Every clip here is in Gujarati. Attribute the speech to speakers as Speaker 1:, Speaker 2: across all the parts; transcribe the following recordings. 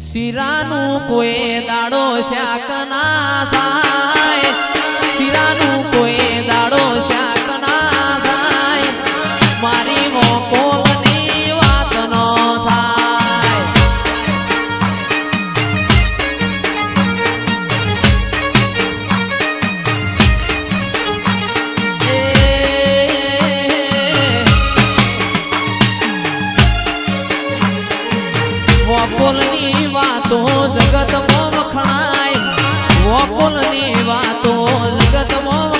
Speaker 1: શિરાનું કોઈ દાડો શાક ના થાય શિરાનું કોઈ દાડો ગોકુલની વાતો જગત મોખણાય ગોકુલની વાતો જગત મોખ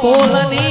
Speaker 1: કોલની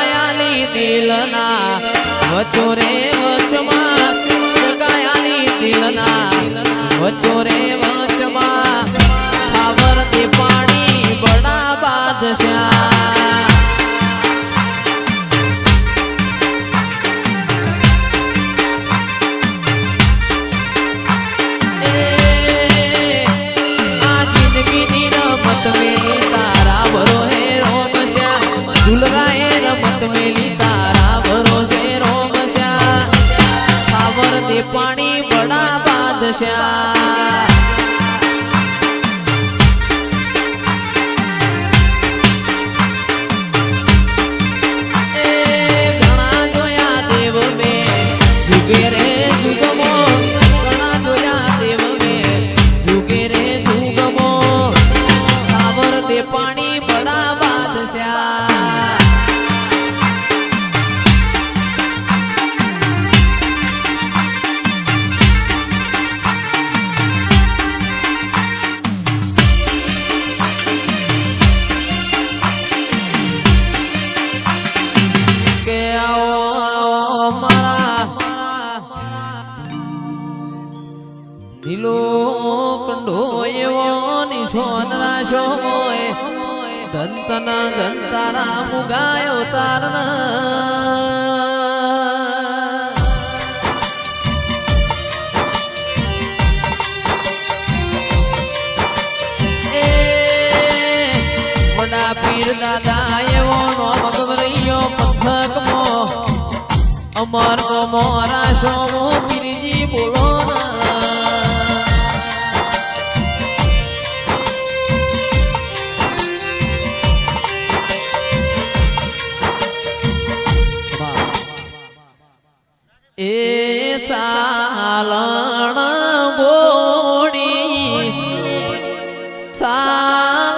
Speaker 1: કાયાલી દિલના વચોરે વચમાં કાયાલી દિલના વચોરે વચમાં ખાવર પાણી બડા બાદશાહ. દુલરાએ રમત મેલી તારા ભરોસે રોમશ્યા સાવર તે પાણી બડા બાદશ્યા પાણી બડા બાદશ્યા છો મોય દંતના દંતારા મુગાયો તારના પીર દાદા એવો નો મોરા સોમો પીરજી બોલો. ચાલણ ગોડી ચા